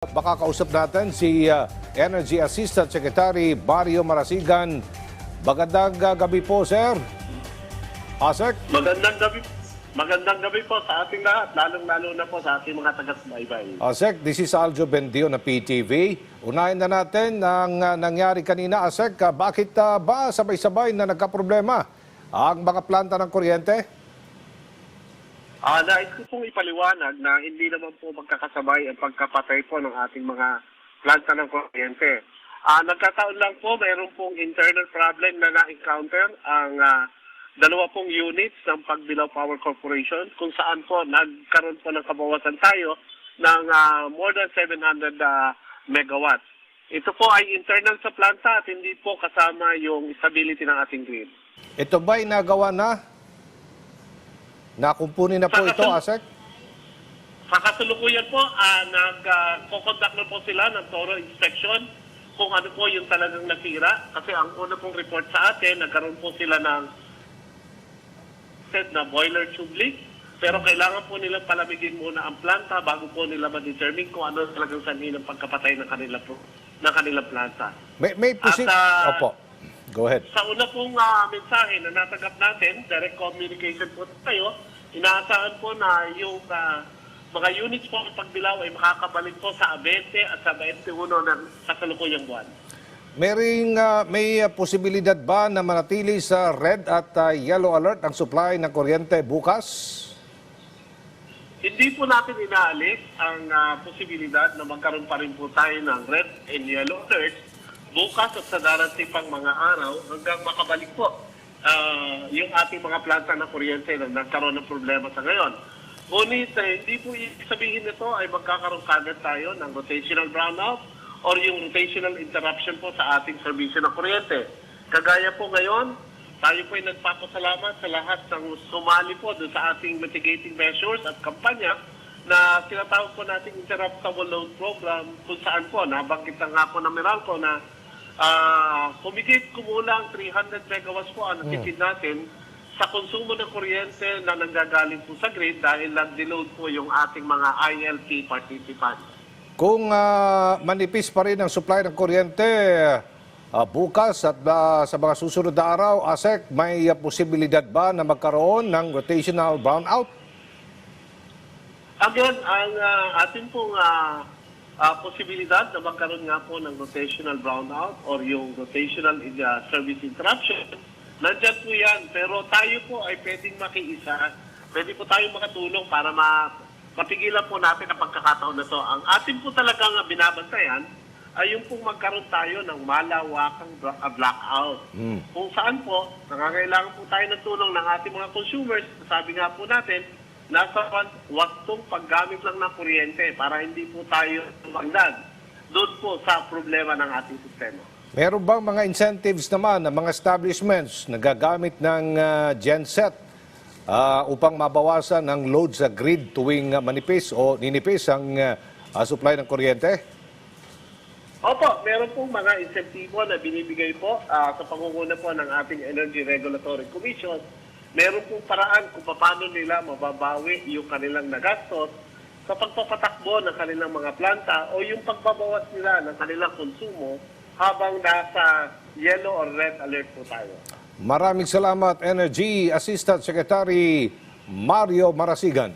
Baka kausap natin si uh, Energy Assistant Secretary Mario Marasigan. Magandang uh, gabi po, sir. Asek, Magandang gabi. Magandang gabi po sa ating lahat, lalong-lalo na po sa ating mga taga-subaybay. Asek, this is Aljo Bendio na PTV. Unahin na natin ang uh, nangyari kanina, Asek. Uh, bakit uh, ba sabay-sabay na nagkaproblema ang mga planta ng kuryente? Ah, nais ko pong ipaliwanag na hindi naman po magkakasabay ang pagkapatay po ng ating mga planta ng kuryente. Ah, nagkataon lang po, mayroon pong internal problem na na-encounter ang ah, dalawa pong units ng Pagbilao Power Corporation kung saan po nagkaroon po ng kabawasan tayo ng ah, more than 700 ah, megawatts. Ito po ay internal sa planta at hindi po kasama yung stability ng ating grid. Ito ba'y nagawa na? Nakumpunin na po ito, Asek? Sa kasalukuyan po, ah, nag-conduct na po sila ng thorough inspection kung ano po yung talagang nasira. Kasi ang una pong report sa atin, nagkaroon po sila ng said na boiler tube leak. Pero kailangan po nilang palamigin muna ang planta bago po nila ma-determine kung ano talagang sanhi ng pagkapatay ng kanila po, ng kanilang planta. May, may posi- At, ah, Opo. Go ahead. Sa una pong ah, mensahe na natanggap natin, direct communication po tayo, inaasahan po na yung ah, mga units po ng pagbilaw ay makakabalik po sa 20 at sa 21 ng kasalukuyang buwan. May, ring, ah, may ah, posibilidad ba na manatili sa red at ah, yellow alert ang supply ng kuryente bukas? Hindi po natin inaalis ang ah, posibilidad na magkaroon pa rin po tayo ng red and yellow alert bukas at sa darating pang mga araw hanggang makabalik po ah, yung ating mga planta ng kuryente na nagkaroon ng problema sa ngayon. Ngunit eh, hindi po sabihin nito ay magkakaroon kagad tayo ng rotational brownout or yung rotational interruption po sa ating serbisyo ng kuryente. Kagaya po ngayon, tayo po ay nagpapasalamat sa lahat ng sumali po doon sa ating mitigating measures at kampanya na tinatawag po nating interruptible load program kung saan po, nabanggit na nga po ng Meralco na ah kumikit kumulang 300 megawatts po ang natipid natin sa konsumo ng kuryente na nanggagaling po sa grid dahil nag-deload po yung ating mga ILP participants. Kung ah, manipis pa rin ang supply ng kuryente ah, bukas at ah, sa mga susunod na araw, ASEC, may ah, posibilidad ba na magkaroon ng rotational brownout? Again, ang ah, atin pong ah, ah, posibilidad na magkaroon nga po ng rotational brownout or yung rotational ah, service interruption, nandyan po yan. Pero tayo po ay pwedeng makiisa, pwede po tayo makatulong para ma mapigilan po natin ang pagkakataon na to. Ang atin po talagang binabantayan ay yung pong magkaroon tayo ng malawakang ah, blackout. Kung saan po, nangangailangan po tayo ng tulong ng ating mga consumers. Sabi nga po natin, nasa wastong paggamit lang ng kuryente para hindi po tayo magdag doon po sa problema ng ating sistema. Meron bang mga incentives naman ng mga establishments na gagamit ng ah, genset ah, upang mabawasan ang load sa grid tuwing ah, manipis o ninipis ang ah, supply ng kuryente? Opo, meron pong mga insentibo na binibigay po ah, sa pangunguna po ng ating Energy Regulatory Commission. Meron pong paraan kung paano nila mababawi yung kanilang nagastos sa pagpapatakbo ng kanilang mga planta o yung pagbabawas nila ng kanilang konsumo habang nasa yellow or red alert po tayo. Maraming salamat, Energy Assistant Secretary Mario Marasigan.